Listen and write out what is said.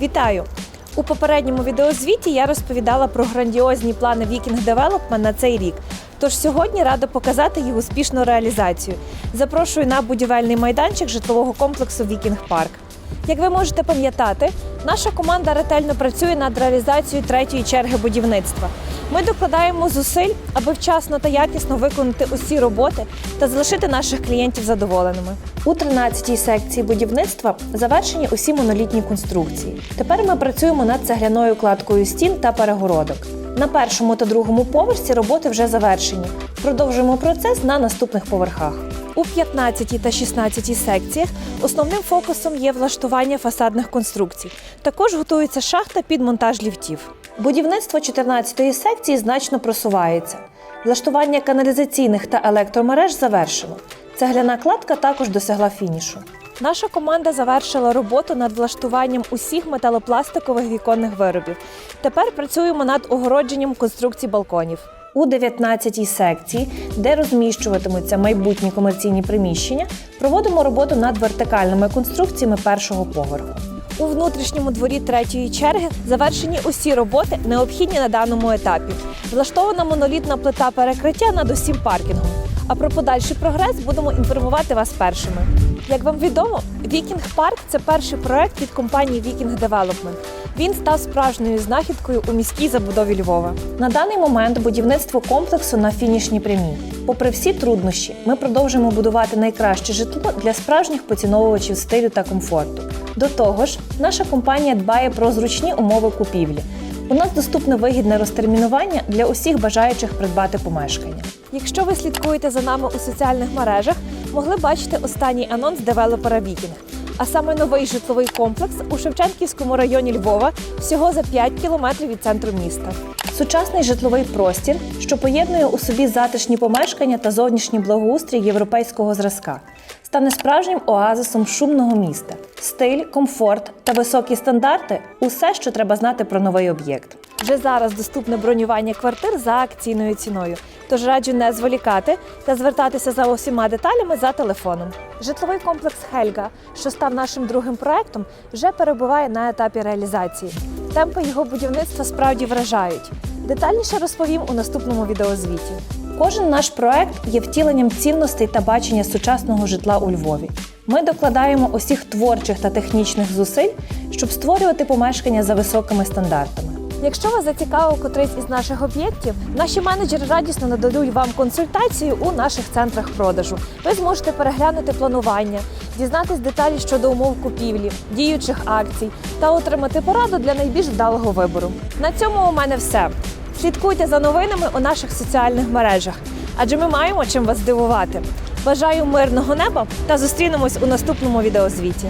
Вітаю! У попередньому відеозвіті я розповідала про грандіозні плани Viking Development на цей рік. Тож сьогодні рада показати їх успішну реалізацію. Запрошую на будівельний майданчик житлового комплексу Вікінг Парк. Як ви можете пам'ятати, наша команда ретельно працює над реалізацією третьої черги будівництва. Ми докладаємо зусиль, аби вчасно та якісно виконати усі роботи та залишити наших клієнтів задоволеними. У 13-й секції будівництва завершені усі монолітні конструкції. Тепер ми працюємо над цегляною кладкою стін та перегородок. На першому та другому поверсі роботи вже завершені. Продовжуємо процес на наступних поверхах. У 15 та 16 секціях основним фокусом є влаштування фасадних конструкцій. Також готується шахта під монтаж ліфтів. Будівництво 14-ї секції значно просувається. Влаштування каналізаційних та електромереж завершено. Цегляна кладка також досягла фінішу. Наша команда завершила роботу над влаштуванням усіх металопластикових віконних виробів. Тепер працюємо над огородженням конструкцій балконів. У 19-й секції, де розміщуватимуться майбутні комерційні приміщення, проводимо роботу над вертикальними конструкціями першого поверху. У внутрішньому дворі третьої черги завершені усі роботи, необхідні на даному етапі. Влаштована монолітна плита перекриття над усім паркінгом. А про подальший прогрес будемо інформувати вас першими. Як вам відомо, Вікінг Парк – це перший проект від компанії Вікінг Development. Він став справжньою знахідкою у міській забудові Львова. На даний момент будівництво комплексу на фінішній прямій. Попри всі труднощі, ми продовжуємо будувати найкраще житло для справжніх поціновувачів стилю та комфорту. До того ж, наша компанія дбає про зручні умови купівлі. У нас доступне вигідне розтермінування для усіх бажаючих придбати помешкання. Якщо ви слідкуєте за нами у соціальних мережах, могли бачити останній анонс девелопера Вікінг. А саме новий житловий комплекс у Шевченківському районі Львова всього за 5 кілометрів від центру міста. Сучасний житловий простір, що поєднує у собі затишні помешкання та зовнішній благоустрій європейського зразка, стане справжнім оазисом шумного міста. Стиль, комфорт та високі стандарти усе, що треба знати про новий об'єкт. Вже зараз доступне бронювання квартир за акційною ціною. Тож раджу не зволікати та звертатися за усіма деталями за телефоном. Житловий комплекс Хельга, що став нашим другим проектом, вже перебуває на етапі реалізації. Темпи його будівництва справді вражають. Детальніше розповім у наступному відеозвіті. Кожен наш проект є втіленням цінностей та бачення сучасного житла у Львові. Ми докладаємо усіх творчих та технічних зусиль, щоб створювати помешкання за високими стандартами. Якщо вас зацікавив котрийсь із наших об'єктів, наші менеджери радісно нададуть вам консультацію у наших центрах продажу. Ви зможете переглянути планування, дізнатись деталі щодо умов купівлі, діючих акцій та отримати пораду для найбільш вдалого вибору. На цьому у мене все. Слідкуйте за новинами у наших соціальних мережах, адже ми маємо чим вас здивувати. Бажаю мирного неба та зустрінемось у наступному відеозвіті.